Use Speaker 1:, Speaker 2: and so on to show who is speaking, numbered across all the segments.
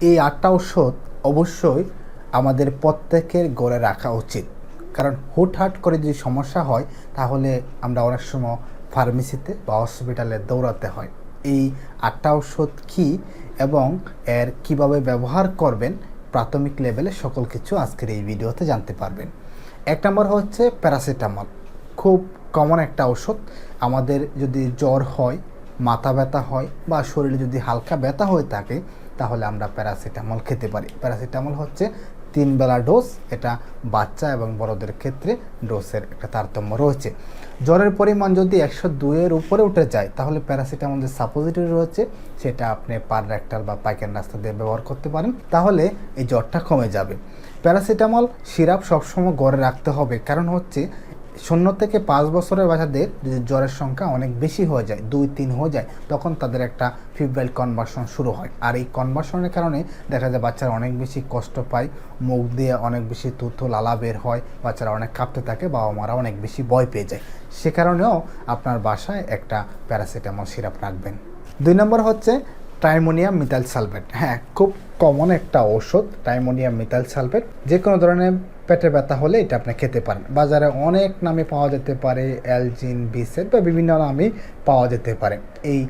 Speaker 1: এই আটটা ঔষধ অবশ্যই আমাদের প্রত্যেকের গড়ে রাখা উচিত। কারণ হুটহাট করে যদি সমস্যা হয়, তাহলে আমরা অনেক সময় ফার্মেসিতে বা হসপিটালে দৌড়াতে হয়। এই আটটা ওষুধ কী এবং এর কীভাবে ব্যবহার করবেন, প্রাথমিক লেভেলে সকল কিছু আজকের এই ভিডিওতে জানতে পারবেন। এক নম্বর হচ্ছে প্যারাসিটামল। খুব কমন একটা ওষুধ আমাদের যদি জ্বর হয়, মাথা ব্যথা হয় বা শরীরে যদি হালকা ব্যথা হয়ে থাকে তাহলে আমরা প্যারাসিটামল খেতে পারি। প্যারাসিটামল হচ্ছে তিন বেলা ডোজ, এটা বাচ্চা এবং বড়দের ক্ষেত্রে ডোজের একটা তারতম্য রয়েছে। জ্বরের পরিমাণ যদি একশো দুইয়ের উপরে উঠে যায়, তাহলে প্যারাসিটামল যে সাপোজিটরি রয়েছে, সেটা আপনি পার রেক্টাল বা পাইকার রাস্তা দিয়ে ব্যবহার করতে পারেন, তাহলে এই জ্বরটা কমে যাবে। প্যারাসিটামল সিরাপ সবসময় গড়ে রাখতে হবে, কারণ হচ্ছে শূন্য থেকে পাঁচ বছরের বাচ্চাদের যদি জ্বরের সংখ্যা অনেক বেশি হয়ে যায়, দুই তিন হয়ে যায়, তখন তাদের একটা ফিভরাইল কনভার্সন শুরু হয়। আর এই কনভার্সনের কারণে দেখা যায় বাচ্চারা অনেক বেশি কষ্ট পায়, মুখ দিয়ে অনেক বেশি তুথু লালা বের হয়, বাচ্চারা অনেক কাঁপতে থাকে বাবা মারা অনেক বেশি ভয় পেয়ে যায়। সে কারণেও আপনার বাসায় একটা প্যারাসিটামল সিরাপ রাখবেন। দুই নম্বর হচ্ছে ট্রাইমোনিয়াম মিথাইল সালফেট হ্যাঁ খুব কমন একটা ওষুধ ট্রাইমোনিয়াম মিথাইল সালফেট যে কোনো ধরনের পেটে ব্যথা হলে এটা আপনি খেতে পারেন। বাজারে অনেক নামে পাওয়া যেতে পারে, অ্যালজিন বিসেট বা বিভিন্ন নামে পাওয়া যেতে পারে। এই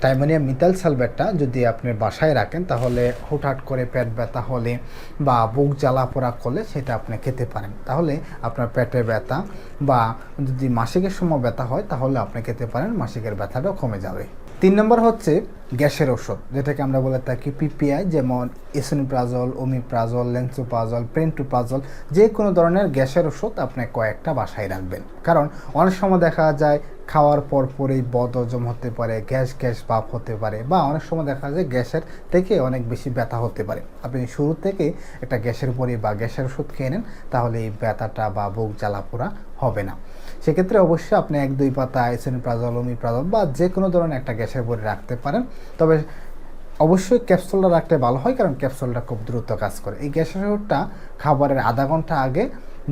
Speaker 1: টাইমোনিয়াম মিথাইল সালফেটটা যদি আপনি বাসায় রাখেন, তাহলে হুটহাট করে পেট ব্যথা হলে বা বুক জ্বালা পোড়া করলে সেটা আপনি খেতে পারেন। তাহলে আপনার পেটে ব্যথা বা যদি মাসিকের সময় ব্যথা হয়, তাহলে আপনি খেতে পারেন, মাসিকের ব্যথাটাও কমে যাবে। তিন নম্বর হচ্ছে গ্যাসের ওষুধ যেটাকে আমরা বলে থাকি পিপিআই যেমন এসোনিপ্রাজল, ওমিপ্রাজল, লেন্সোপ্রাজল প্রেন্টোপ্রাজল যে কোনো ধরনের গ্যাসের ওষুধ আপনি কয়েকটা বাসায় রাখবেন। কারণ অনেক সময় দেখা যায় খাওয়ার পর পরেই বদ হজম হতে পারে, গ্যাস গ্যাস ভাব হতে পারে, বা অনেক সময় দেখা যায় গ্যাসের থেকে অনেক বেশি ব্যথা হতে পারে। আপনি শুরু থেকে একটা গ্যাসের পরে বা গ্যাসের ওষুধ খেয়ে নেন, তাহলে এই ব্যথাটা বা বুক জ্বালা পোড়া হবে না। সেক্ষেত্রে অবশ্যই আপনি এক, দুই পাতা আইসেনপ্রাজল ওমিপ্রাজল বা যে কোনো ধরনের একটা গ্যাসের পরে রাখতে পারেন। তবে অবশ্যই ক্যাপসুলটা রাখতে ভালো হয়, কারণ ক্যাপসুলটা খুব দ্রুত কাজ করে। এই গ্যাসের ওষুধটা খাবারের আধা ঘণ্টা আগে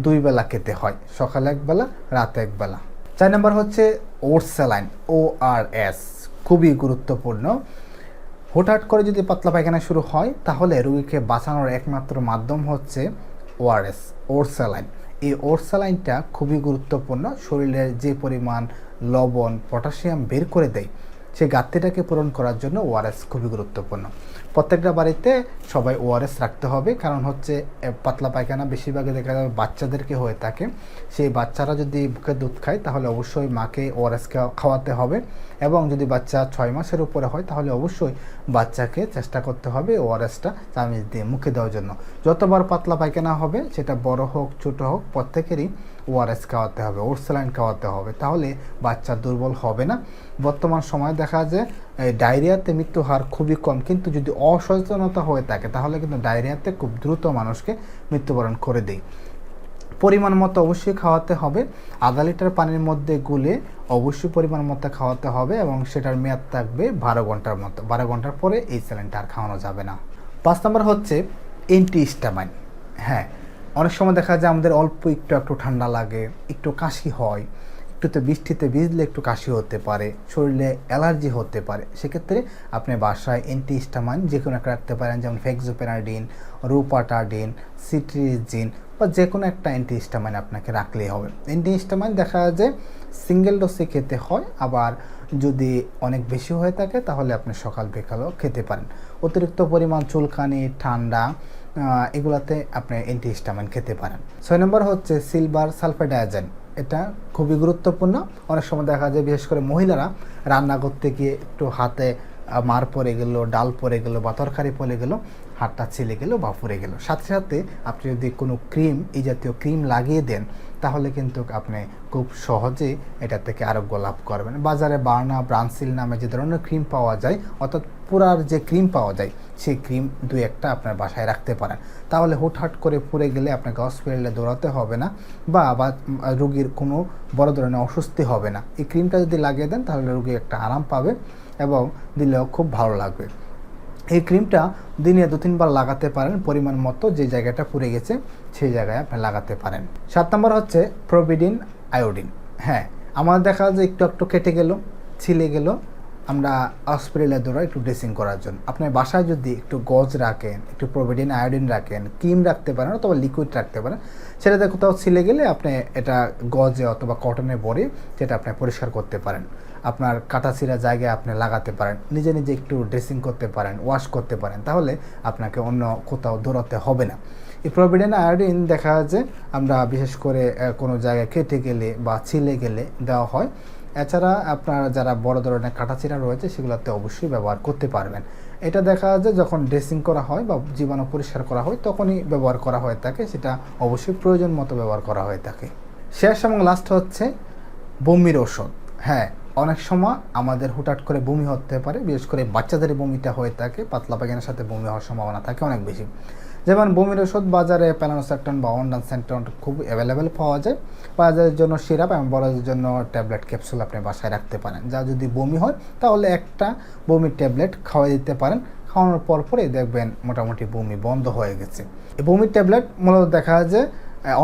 Speaker 1: দুই বেলা খেতে হয়, সকালে এক বেলা, রাতে এক বেলা। চার নম্বর হচ্ছে oats saline O R S খুবই গুরুত্বপূর্ণ। হুটহাট করে যদি পাতলা পায়খানা শুরু হয়, তাহলে রুগীকে বাঁচানোর একমাত্র মাধ্যম হচ্ছে ওআরএস ওটস স্যালাইন। এই ওরসালাইনটা খুবই গুরুত্বপূর্ণ শরীরের যে পরিমাণ লবণ পটাশিয়াম বের করে দেয়। সেই ঘাটতিটাকে পূরণ করার জন্য ওআরএস খুবই গুরুত্বপূর্ণ। প্রত্যেকটা বাড়িতে সবাই ওআরএস রাখতে হবে, কারণ হচ্ছে পাতলা পায়খানা বেশিরভাগই দেখা যাবে বাচ্চাদেরকে হয়ে থাকে। সেই বাচ্চারা যদি বুকে দুধ খায়, তাহলে অবশ্যই মাকে ওআরএস খাওয়াতে হবে এবং যদি বাচ্চা ছয় মাসের উপরে হয়, তাহলে অবশ্যই বাচ্চাকে চেষ্টা করতে হবে ওআরএসটা চামিচ দিয়ে, মুখে দেওয়ার জন্য। যতবার পাতলা পায়খানা হবে, সেটা বড় হোক, ছোট হোক, প্রত্যেকেরই ওআরএস খাওয়াতে হবে, ওরসেলাইন খাওয়াতে হবে, তাহলে বাচ্চা দুর্বল হবে না। বর্তমান সময়ে দেখা যায় ডায়রিয়াতে মৃত্যু হার খুবই কম, কিন্তু যদি অসচেতনতা হয়ে থাকে, তাহলে কিন্তু ডায়রিয়াতে খুব দ্রুত মানুষকে মৃত্যুবরণ করে দেয়। পরিমাণ মতো অবশ্যই খাওয়াতে হবে, আধা লিটার পানির মধ্যে গুলে অবশ্যই পরিমাণ মতো খাওয়াতে হবে এবং সেটার মেয়াদ থাকবে বারো ঘণ্টার মতো, বারো ঘণ্টার পরে এই স্যালাইনটা আর খাওয়ানো যাবে না। পাঁচ নম্বর হচ্ছে এন্টি স্টামাইন হ্যাঁ অনেক সময় দেখা যায় আমাদের অল্প একটু একটু ঠান্ডা লাগে, একটু কাশি হয়, একটুতে বৃষ্টিতে ভিজলে একটু কাশি হতে পারে, শরীরে অ্যালার্জি হতে পারে। সেক্ষেত্রে আপনি বাসায় অ্যান্টিহিস্টামাইন যে কোনো একটা রাখতে পারেন, যেমন ফেক্সোপেনাডিন রুপাটাডিন সিট্রিজিন বা যে কোনো একটা অ্যান্টিহিস্টামাইন আপনাকে রাখলেই হবে। অ্যান্টিহিস্টামাইন দেখা যায় যে সিঙ্গেল ডোজে খেতে হয়, আবার যদি অনেক বেশি হয়ে থাকে তাহলে আপনি সকাল বিকালও খেতে পারেন। অতিরিক্ত পরিমাণ চুলকানি, ঠান্ডা এগুলাতে আপনি অ্যান্টিহিস্টামাইন খেতে পারেন। ছয় নম্বর হচ্ছে সিলভার সালফেডায়াজেন এটা খুবই গুরুত্বপূর্ণ। অনেক সময় দেখা যায়, বিশেষ করে মহিলারা রান্না করতে গিয়ে একটু হাতে মার পড়ে গেল, ডাল পড়ে গেল বা তরকারি পড়ে গেল, হাতটা ছিলে গেল বা পড়ে গেল। সাথে সাথে আপনি যদি কোনো ক্রিম এই জাতীয় ক্রিম লাগিয়ে দেন, তাহলে কিন্তু আপনি খুব সহজে এটা থেকে আরোগ্য লাভ করবেন। বাজারে বার্না, ব্রানসিল নামে যে ধরনের ক্রিম পাওয়া যায়, অর্থাৎ পুরার যে ক্রিম পাওয়া যায় সেই ক্রিম দু একটা আপনার বাসায় রাখতে পারেন। তাহলে হুটহাট করে পুড়ে গেলে আপনাকে হসপিটালে দৌড়াতে হবে না বা আবার রুগীর কোনো বড় ধরনের অস্বস্তি হবে না। এই ক্রিমটা যদি লাগিয়ে দেন তাহলে রুগী একটা আরাম পাবে এবং দিলেও খুব ভালো লাগবে। এই ক্রিমটা দিনে দু তিনবার লাগাতে পারেন পরিমাণ মতো যে জায়গাটা পুড়ে গেছে সেই জায়গায় আপনি লাগাতে পারেন। সাত নম্বর হচ্ছে প্রোভিডিন আয়োডিন। হ্যাঁ আমার দেখা যায় একটু একটু কেটে গেল, ছিলে গেল আমরা অসপ্রিলে দৌড়া একটু ড্রেসিং করার জন্য। আপনার বাসায় যদি একটু গজ রাখেন, একটু প্রোভিডিন আয়োডিন রাখেন ক্রিম রাখতে পারেন অথবা লিকুইড রাখতে পারেন, সেটাতে কোথাও ছিলে গেলে আপনি এটা গজে অথবা কটনে ভরে সেটা আপনি পরিষ্কার করতে পারেন। আপনার কাটাছিরা জায়গায় আপনি লাগাতে পারেন, নিজে নিজে একটু ড্রেসিং করতে পারেন ওয়াশ করতে পারেন, তাহলে আপনাকে অন্য কোথাও দৌড়াতে হবে না। এই প্রভিডেন্ট আয়োডিন দেখা যায় আমরা বিশেষ করে কোনো জায়গায় কেটে গেলে বা ছিলে গেলে দেওয়া হয়। এছাড়া আপনার যারা বড় ধরনের কাটাচিরা রয়েছে, সেগুলোতে অবশ্যই ব্যবহার করতে পারবেন। এটা দেখা যায় যখন ড্রেসিং করা হয় বা জীবাণু পরিষ্কার করা হয়, তখনই ব্যবহার করা হয়ে থাকে। সেটা অবশ্যই প্রয়োজন মতো ব্যবহার করা হয়ে থাকে। শেষ এবং লাস্ট হচ্ছে বমির ওষুধ হ্যাঁ অনেক সময় আমাদের হুটাট করে বমি হতে পারে, বিশেষ করে বাচ্চাদের বমিটা হয়ে থাকে, পাতলা পায়খানার সাথে বমি হওয়ার সম্ভাবনা থাকে অনেক বেশি। যেমন বমির ওষুধ বাজারে প্যালানোসেক্টন বা অনডানসেন্টন খুব অ্যাভেলেবেল পাওয়া যায়। বাচ্চাদের জন্য সিরাপ এবং বড়দের জন্য ট্যাবলেট ক্যাপসুল আপনি বাসায় রাখতে পারেন। যা যদি বমি হয়, তাহলে একটা বমির ট্যাবলেট খাওয়াই দিতে পারেন। খাওয়ানোর পর পরে দেখবেন মোটামুটি বমি বন্ধ হয়ে গেছে। এই বমির ট্যাবলেট মূলত দেখা যায় যে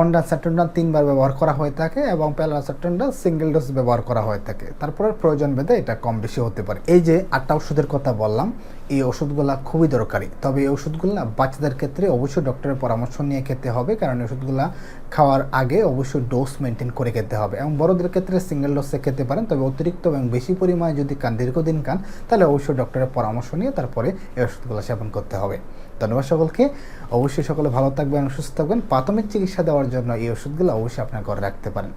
Speaker 1: অনডানসেন্টনডান তিনবার ব্যবহার করা হয়ে থাকে এবং প্যালানোসেক্টনডান সিঙ্গেল ডোজ ব্যবহার করা হয়ে থাকে। তারপরে প্রয়োজন ভেদে এটা কম বেশি হতে পারে। এই যে আটটা ওষুধের কথা বললাম এই ওষুধগুলো খুবই দরকারি। তবে এই ওষুধগুলো বাচ্চাদের ক্ষেত্রে অবশ্যই ডক্টরের পরামর্শ নিয়ে খেতে হবে, কারণ ওষুধগুলো খাওয়ার আগে অবশ্যই ডোজ মেনটেন করে খেতে হবে। এবং বড়দের ক্ষেত্রে সিঙ্গেল ডোজে খেতে পারেন, তবে অতিরিক্ত এবং বেশি পরিমাণে যদি কান দীর্ঘদিন খান, তাহলে অবশ্যই ডক্টরের পরামর্শ নিয়ে তারপরে এই ওষুধগুলো সেবন করতে হবে। ধন্যবাদ সকলকে। অবশ্যই সকলে ভালো থাকবেন, সুস্থ থাকবেন। প্রাথমিক চিকিৎসা দেওয়ার জন্য এই ওষুধগুলো অবশ্যই আপনার ঘরে রাখতে পারেন।